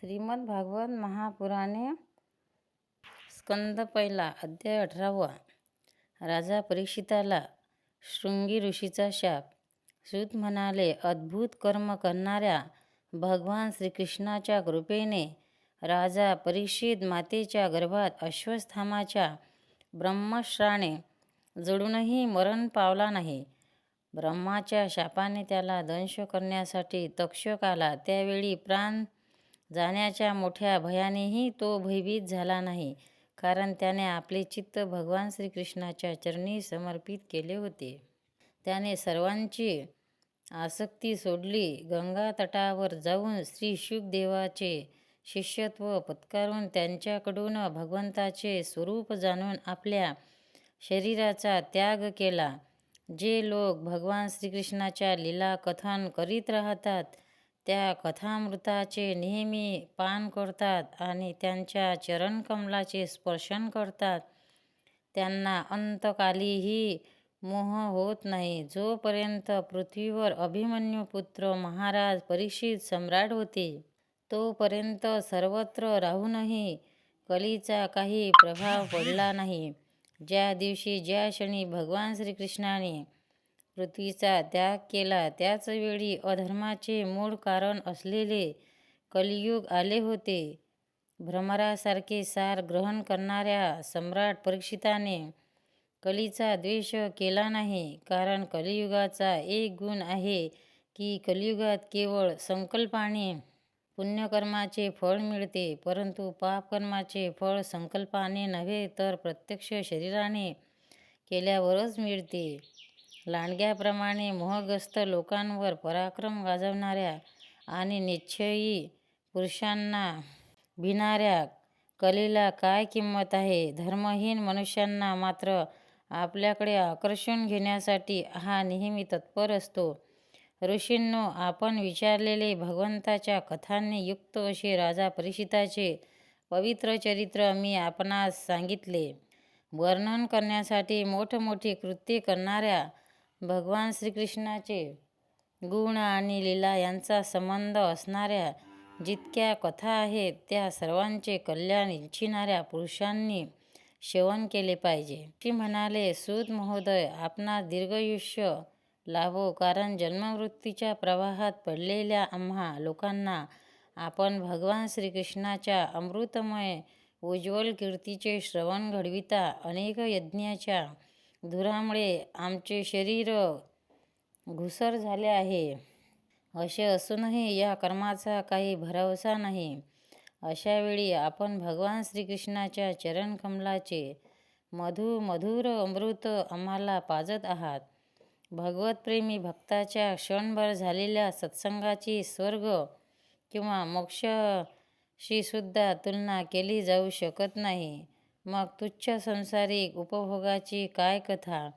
श्रीमद भागवत महापुराणे स्कंद पहिला अध्याय अठरावा. राजा परीक्षिताला शृंगी ऋषीचा शाप. सूत म्हणाले अद्भुत कर्म करणाऱ्या भगवान श्रीकृष्णाच्या कृपेने राजा परीक्षित मातेच्या गर्भात अश्वस्थामाच्या ब्रह्मश्राने जडूनही मरण पावला नाही. ब्रह्माच्या शापाने त्याला दंश करण्यासाठी तक्षक आला. त्यावेळी प्राण जाण्याच्या मोठ्या भयानेही तो भयभीत झाला नाही कारण त्याने आपले चित्त भगवान श्रीकृष्णाच्या चरणी समर्पित केले होते. त्याने सर्वांची आसक्ती सोडली. गंगा तटावर जाऊन श्री शुकदेवाचे शिष्यत्व पत्कारून त्यांच्याकडून भगवंताचे स्वरूप जाणून आपल्या शरीराचा त्याग केला. जे लोक भगवान श्रीकृष्णाच्या लीला कथन करीत राहतात त्या कथामृताचे नेहमी पान करतात आणि त्यांच्या चरणकमलाचे स्पर्शन करतात. त्यांना अंतकालीही मोह होत नाही. जोपर्यंत पृथ्वीवर अभिमन्यू पुत्र महाराज परीक्षित सम्राट होते तोपर्यंत सर्वत्र राहूनही कलीचा काही प्रभाव पडला नाही. ज्या दिवशी ज्या क्षणी भगवान श्रीकृष्णाने पृथ्वीचा त्याग केला. त्याचवेळी अधर्माचे मूळ कारण असलेले कलियुग आले होते. भ्रमरासारखे सार ग्रहण करणाऱ्या सम्राट परीक्षिताने कलीचा द्वेष केला नाही. कारण कलियुगाचा एक गुण आहे की कलियुगात केवळ संकल्पाने पुण्यकर्माचे फळ मिळते परंतु पापकर्माचे फळ संकल्पाने नव्हे तर प्रत्यक्ष शरीराने केल्यावरच मिळते. लांडग्याप्रमाणे मोहग्रस्त लोकांवर पराक्रम गाजवणाऱ्या आणि निश्चयी पुरुषांना भिणाऱ्या कलेला काय किंमत आहे? धर्महीन मनुष्यांना मात्र आपल्याकडे आकर्षून घेण्यासाठी हा नेहमी तत्पर असतो. ऋषींनो आपण विचारलेले भगवंताच्या कथांनी युक्त असे राजा परिषिताचे पवित्र चरित्र मी आपणास सांगितले. वर्णन करण्यासाठी मोठमोठी कृत्ये करणाऱ्या भगवान श्रीकृष्णाचे गुण आणि लीला यांचा संबंध असणाऱ्या जितक्या कथा आहेत त्या सर्वांचे कल्याण इच्छिणाऱ्या पुरुषांनी सेवन केले पाहिजे. ती म्हणाले सूत महोदय आपणास दीर्घयुष्य लाभो कारण जन्मवृत्तीच्या प्रवाहात पडलेल्या आम्हा लोकांना आपण भगवान श्रीकृष्णाच्या अमृतमय उज्ज्वल कीर्तीचे श्रवण घडविता अनेक यज्ञाच्या धुरामुळे आमचे शरीर घुसर झाले आहे. असे असूनही या कर्माचा काही भरवसा नाही. अशावेळी आपण भगवान श्रीकृष्णाच्या चरणकमलाचे मधु मधुर अमृत आम्हाला पाजत आहात. भगवतप्रेमी भक्ताच्या क्षणभर झालेल्या सत्संगाची स्वर्ग किंवा मोक्षशीसुद्धा तुलना केली जाऊ शकत नाही. मग तुच्छ संसारिक उपभोगाची काय कथा?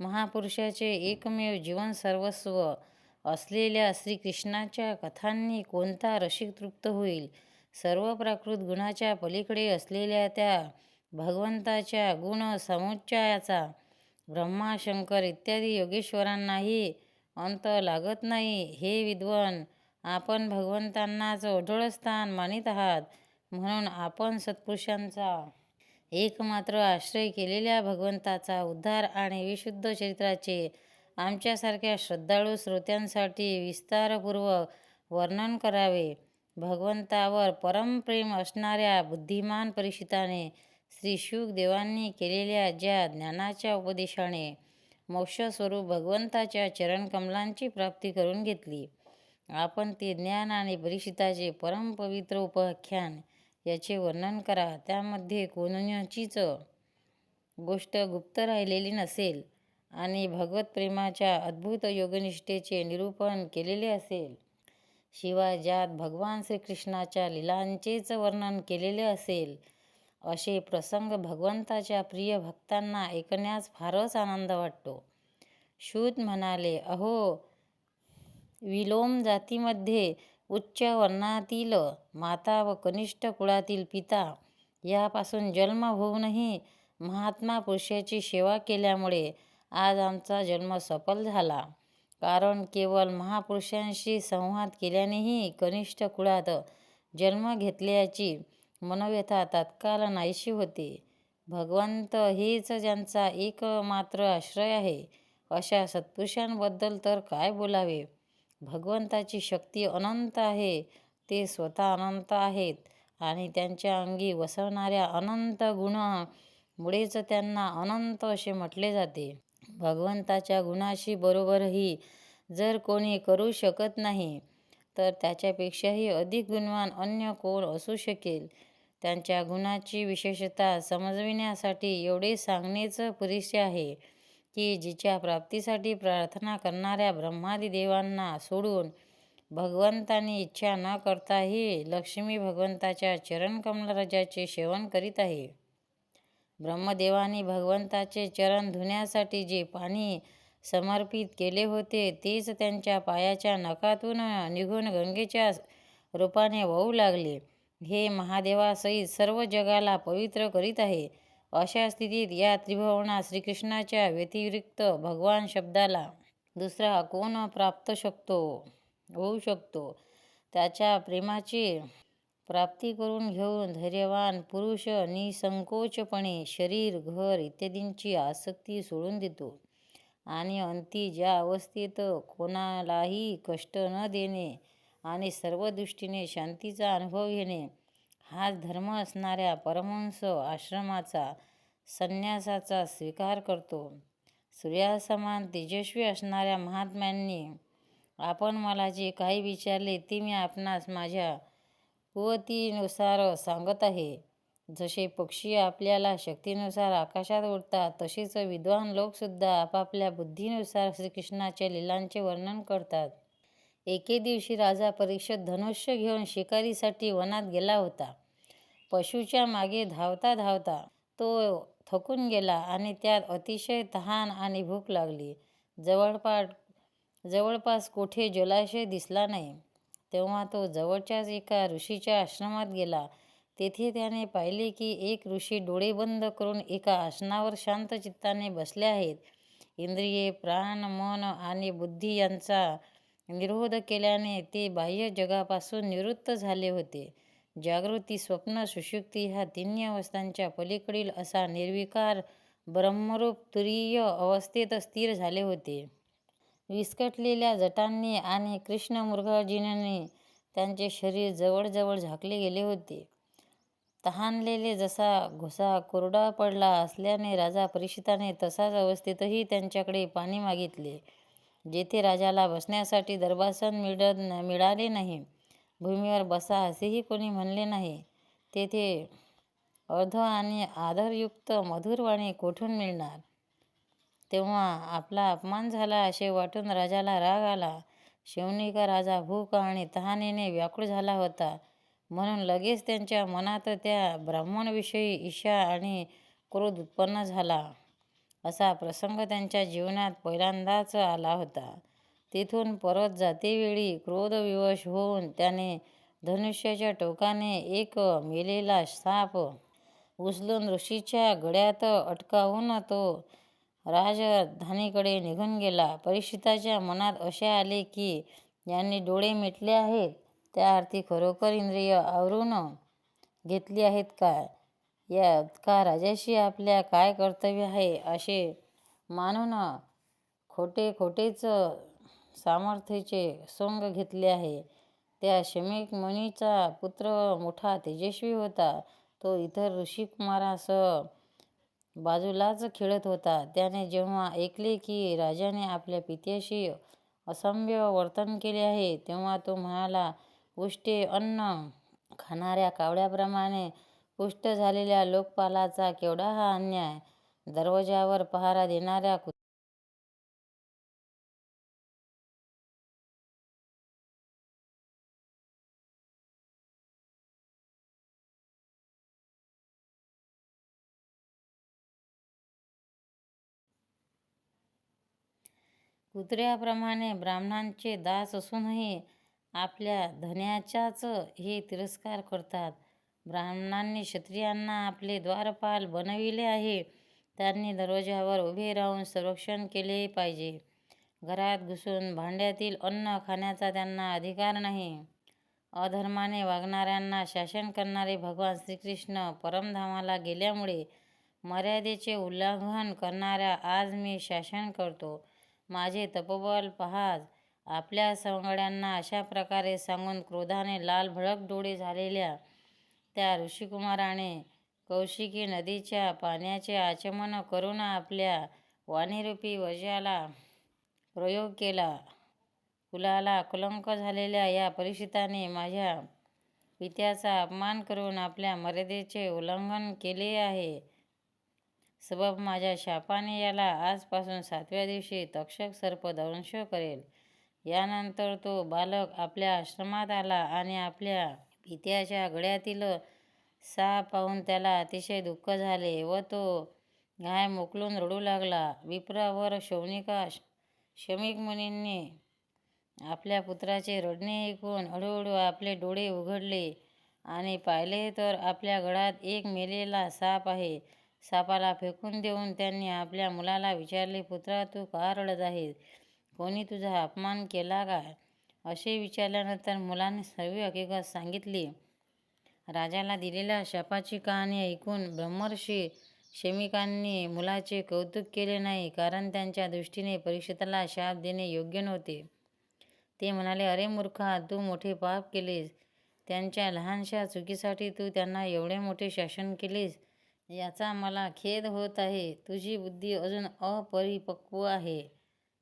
महापुरुषाचे एकमेव जीवन सर्वस्व असलेल्या श्रीकृष्णाच्या कथांनी कोणता रसिक तृप्त होईल? सर्व प्राकृत गुणाच्या पलीकडे असलेल्या त्या भगवंताच्या गुण समुच्चयाचा ब्रह्मा शंकर इत्यादी योगेश्वरांनाही अंत लागत नाही. हे विद्वान आपण भगवंतांनाच ओढळ स्थान मानित आहात म्हणून आपण सत्पुरुषांचा एकमात्र आश्रय केलेल्या भगवंताचा उद्धार आणि विशुद्ध चरित्राचे आमच्यासारख्या श्रद्धाळू श्रोत्यांसाठी विस्तारपूर्वक वर्णन करावे. भगवंतावर परमप्रेम असणाऱ्या बुद्धिमान परीक्षिताने श्री शुकदेवांनी केलेल्या ज्या ज्ञानाच्या उपदेशाने मोक्षस्वरूप भगवंताच्या चरणकमलांची प्राप्ती करून घेतली आपण ते ज्ञान आणि परीक्षिताचे परमपवित्र उपाख्यान याचे वर्णन करा. त्यामध्ये कोणाचीच गोष्ट गुप्त राहिलेली नसेल आणि भगवत प्रेमाच्या अद्भुत योगनिष्ठेचे निरूपण केलेले असेल. शिवाय ज्यात भगवान श्रीकृष्णाच्या लीलांचेच वर्णन केलेले असेल असे प्रसंग भगवंताच्या प्रिय भक्तांना ऐकण्यास फारच आनंद वाटतो. शूत म्हणाले अहो विलोम जातीमध्ये उच्च वर्णातील माता व कनिष्ठ कुळातील पिता यापासून जन्म होऊनही महात्मा पुरुषाची सेवा केल्यामुळे आज आमचा जन्म सफल झाला कारण केवळ महापुरुषांशी संवाद केल्यानेही कनिष्ठ कुळात जन्म घेतल्याची मनोव्यथा तात्काळ नाहीशी होते. भगवंत हेच ज्यांचा एकमात्र आश्रय आहे अशा सत्पुरुषांबद्दल तर काय बोलावे. भगवंताची शक्ती अनंत आहे. ते स्वतः अनंत आहेत आणि त्यांच्या अंगी वसवणाऱ्या अनंत गुणामुळेच त्यांना अनंत असे म्हटले जाते. भगवंताच्या गुणाशी बरोबरही जर कोणी करू शकत नाही तर त्याच्यापेक्षाही अधिक गुणवान अन्य कोण असू शकेल. त्यांच्या गुणाची विशेषता समजविण्यासाठी एवढे सांगणेच पुरेसे आहे की जिच्या प्राप्तीसाठी प्रार्थना करणाऱ्या ब्रह्मादी देवांना सोडून भगवंतांनी इच्छा न करताही लक्ष्मी भगवंताच्या चरणकमलराजाचे सेवन करीत आहे. ब्रह्मदेवांनी भगवंताचे चरण धुण्यासाठी जे पाणी समर्पित केले होते तेच त्यांच्या पायाच्या नखातून निघून गंगेच्या रूपाने वाहू लागले. हे महादेवासहित सर्व जगाला पवित्र करीत आहे. अशा स्थितीत या त्रिभुवनात श्रीकृष्णाच्या व्यतिरिक्त भगवान शब्दाला दुसरा कोण प्राप्त शकतो होऊ शकतो? त्याच्या प्रेमाची प्राप्ती करून घेऊन धैर्यवान पुरुष निःसंकोचपणे शरीर, घर इत्यादींची आसक्ती सोडून देतो आणि अंती ज्या अवस्थेत कोणालाही कष्ट न देणे आणि सर्व दृष्टीने शांतीचा अनुभव घेणे हाच धर्म असणाऱ्या परमहंस आश्रमाचा संन्यासाचा स्वीकार करतो. सूर्यासमान तेजस्वी असणाऱ्या महात्म्यांनी आपण मला जे काही विचारले ते मी आपणास माझ्या कुवतीनुसार सांगत आहे. जसे पक्षी आपल्याला शक्तीनुसार आकाशात उडतात तसेच विद्वान लोकसुद्धा आपापल्या बुद्धीनुसार श्रीकृष्णाच्या लीलांचे वर्णन करतात. एके दिवशी राजा परीक्षित धनुष्य घेऊन शिकारीसाठी वनात गेला होता. पशूच्या मागे धावता धावता तो थकून गेला आणि त्यात अतिशय तहान आणि भूक लागली. जवळपास जवळपास कोठे जलाशय दिसला नाही. तेव्हा तो जवळच्याच एका ऋषीच्या आश्रमात गेला. तेथे त्याने पाहिले की एक ऋषी डोळे बंद करून एका आसनावर शांत चित्ताने बसले आहेत. इंद्रिये, प्राण, मन आणि बुद्धी यांचा निरोध केल्याने ते बाह्य जगापासून निवृत्त झाले होते. जागृती, स्वप्न, सुषुप्ती ह्या तिन्ही अवस्थांच्या पलीकडील असा निर्विकार ब्रह्मरूप तुरीय अवस्थेत स्थिर झाले होते. विस्कटलेल्या जटांनी आणि कृष्णमृगजींनी त्यांचे शरीर जवळजवळ झाकले गेले होते. तहानलेले जसा घुसा कोरडा पडला असल्याने राजा परीक्षिताने तसाच अवस्थेतही त्यांच्याकडे पाणी मागितले. जेथे राजाला बसण्यासाठी दर्भासन मिळाले नाही, भूमीवर बसा असेही कोणी म्हणले नाही, तेथे अर्ध आणि आदरयुक्त मधुरवाणी कोठून मिळणार? तेव्हा आपला अपमान झाला असे वाटून राजाला राग आला. शिवनिका राजा भूक आणि तहानेने व्याकुळ झाला होता म्हणून लगेच त्यांच्या मनात त्या ब्राह्मणाविषयी ईशा आणि क्रोध उत्पन्न झाला. असा प्रसंग त्यांच्या जीवनात पहिल्यांदाच आला होता. तेथून परत जातेवेळी क्रोधविवश होऊन त्याने धनुष्याच्या टोकाने एक मेलेला साप उचलून ऋषीच्या गळ्यात अटकावून तो राजधानीकडे निघून गेला. परीक्षिताच्या मनात असे आले की यांनी डोळे मिटले आहेत त्या अर्थी खरोखर इंद्रिय आवरून घेतली आहेत काय? का राजाशी आपल्या काय कर्तव्य आहे असे मानून खोटे खोटेच सामर्थ्याचे सोंग घेतले आहे? त्या शमीक मुनीचा पुत्र मोठा तेजस्वी होता. तो इतर ऋषिकुमारांसह बाजूलाच खेळत होता. त्याने जेव्हा ऐकले की राजाने आपल्या पित्याशी असभ्य वर्तन केले आहे तेव्हा तो म्हणाला, उष्टे अन्न खाणाऱ्या कावळ्याप्रमाणे पुष्ट झालेल्या लोकपालाचा केवढा हा अन्याय! दरवाजावर पहारा देणाऱ्या कुत्र्याप्रमाणे कुत्र्याप्रमाणे ब्राह्मणांचे दास असूनही आपल्या धन्याच्याच हे तिरस्कार करतात. ब्राह्मणांनी क्षत्रियांना आपले द्वारपाल बनविले आहे. त्यांनी दरवाजावर उभे राहून संरक्षण केले पाहिजे. घरात घुसून भांड्यातील अन्न खाण्याचा त्यांना अधिकार नाही. अधर्माने वागणाऱ्यांना शासन करणारे भगवान श्रीकृष्ण परमधामाला गेल्यामुळे मर्यादेचे उल्लंघन करणाऱ्या आज मी शासन करतो माझे तपोबल पहाज. आपल्या सवंगड्यांना अशा प्रकारे सांगून क्रोधाने लालभडक डोळे झालेल्या त्या ऋषिकुमाराने कौशिकी नदीच्या पाण्याचे आचमन करून आपल्या वाणीरूपी वज्याला प्रयोग केला. कुलाला कलंक झालेल्या या परिषिताने माझ्या पित्याचा अपमान करून आपल्या मर्यादेचे उल्लंघन केले आहे. सबब माझ्या शापाने याला आजपासून सातव्या दिवशी तक्षक सर्प दंश करेल. यानंतर तो बालक आपल्या आश्रमात आला आणि आपल्या पित्याच्या गळ्यातील साप पाहून त्याला अतिशय दुःख झाले व तो घाय मोकलून रडू लागला. विप्रावर शौनिका शमिक मुनींनी आपल्या पुत्राचे रडणे ऐकून हळूहळू आपले डोळे उघडले आणि पाहिले तर आपल्या गळात एक मेलेला साप आहे. सापाला फेकून देऊन त्यांनी आपल्या मुलाला विचारले पुत्रा तू का रडत आहेस? कोणी तुझा अपमान केला का? असे विचारल्यानंतर मुलाने सर्व हकीकत सांगितली. राजाला दिलेल्या शापाची कहाणी ऐकून ब्रह्मर्षी शमिकांनी मुलाचे कौतुक केले नाही कारण त्यांच्या दृष्टीने परीक्षिताला शाप देणे योग्य नव्हते. ते म्हणाले अरे मूर्खा तू मोठे पाप केलेस. त्यांच्या लहानशा चुकीसाठी तू त्यांना एवढे मोठे शासन केलेस. याचा मला खेद होत आहे. तुझी बुद्धी अजून अपरिपक्व आहे.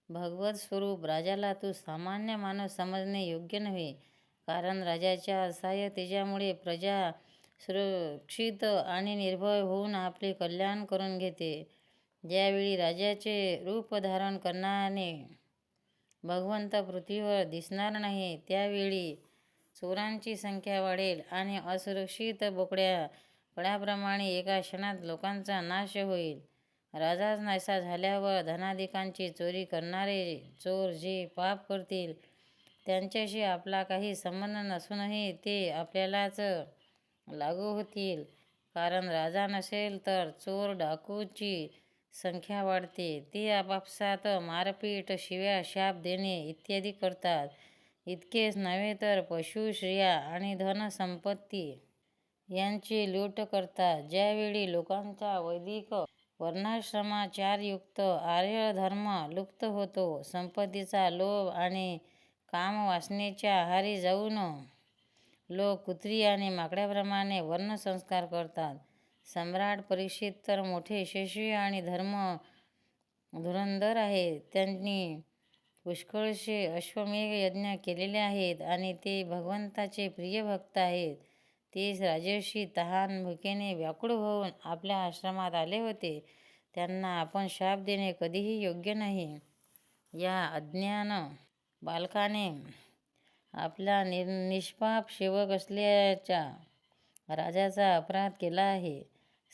भगवत स्वरूप राजाला तू सामान्य माणूस समजणे योग्य नव्हे. कारण राजाच्या असहाय्यतेच्यामुळे प्रजा सुरक्षित आणि निर्भय होऊन आपले कल्याण करून घेते. ज्यावेळी राजाचे रूप धारण करणारे भगवंत पृथ्वीवर दिसणार नाही त्यावेळी चोरांची संख्या वाढेल आणि असुरक्षित बोकड्या कळ्याप्रमाणे एका क्षणात लोकांचा नाश होईल. राजाच नाहीसा झाल्यावर धनाधिकांची चोरी करणारे चोर जे पाप करतील त्यांच्याशी आपला काही संबंध नसूनही ते आपल्यालाच लागू होतील. कारण राजा नसेल तर चोर डाकूची संख्या वाढते. ते आपापसात मारपीट शिव्या शाप देणे इत्यादी करतात. इतकेच नव्हे तर पशु श्रिया आणि धनसंपत्ती यांची लूट करतात ज्यावेळी लोकांचा वैदिक वर्णाश्रमाचारयुक्त आर्य धर्म लुप्त होतो संपत्तीचा लोभ आणि काम वासनेच्या आहारी जाऊन लोक कुत्री आणि माकड्याप्रमाणे वर्णसंस्कार करतात. सम्राट परीक्षित तर मोठे यशस्वी आणि धर्म धुरंधर आहेत त्यांनी पुष्कळशे अश्वमेघ यज्ञ केलेले आहेत आणि ते भगवंताचे प्रिय भक्त आहेत. तेच राजर्षी तहान भुकेने व्याकुळ होऊन आपल्या आश्रमात आले होते. त्यांना आपण शाप देणे कधीही योग्य नाही. या अज्ञान बालकाने आपला नि निष्पाप सेवक असल्याच्या राजाचा अपराध केला आहे.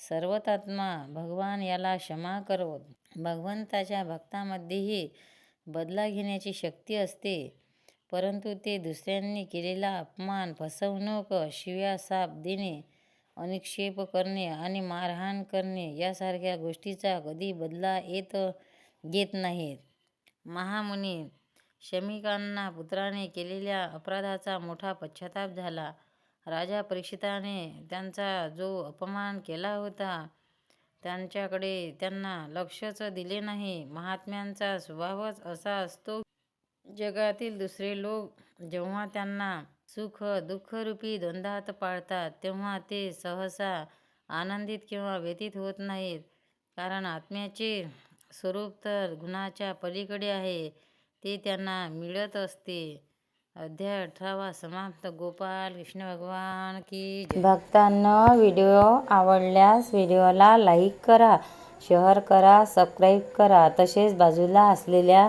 सर्वतात्मा भगवान याला क्षमा करो. भगवंताच्या भक्तामध्येही बदला घेण्याची शक्ती असते. परंतु ते दुसऱ्यांनी केलेला अपमान फसवणूक शिव्या साप देणे अनिक्षेप करणे आणि मारहाण करणे यासारख्या गोष्टीचा कधी बदला येत घेत नाहीत. महामुनी शमिकांना पुत्राने केलेल्या अपराधाचा मोठा पश्चाताप झाला. राजा परीक्षिताने त्यांचा जो अपमान केला होता त्यांच्याकडे त्यांना लक्षच दिले नाही. महात्म्यांचा स्वभावच असा असतो जगातील दुसरे लोक जेव्हा त्यांना सुख दुःखरूपी द्वंद्वात पाळतात तेव्हा ते सहसा आनंदित किंवा व्यतीत होत नाहीत. कारण आत्म्याचे स्वरूप तर गुणाच्या पलीकडे आहे ते त्यांना मिळत असते. अध्याय अठरावा समाप्त. गोपाल कृष्ण भगवान की भक्तांना व्हिडिओ आवडल्यास व्हिडिओला लाईक करा शेअर करा सबस्क्राईब करा. तसेच बाजूला असलेल्या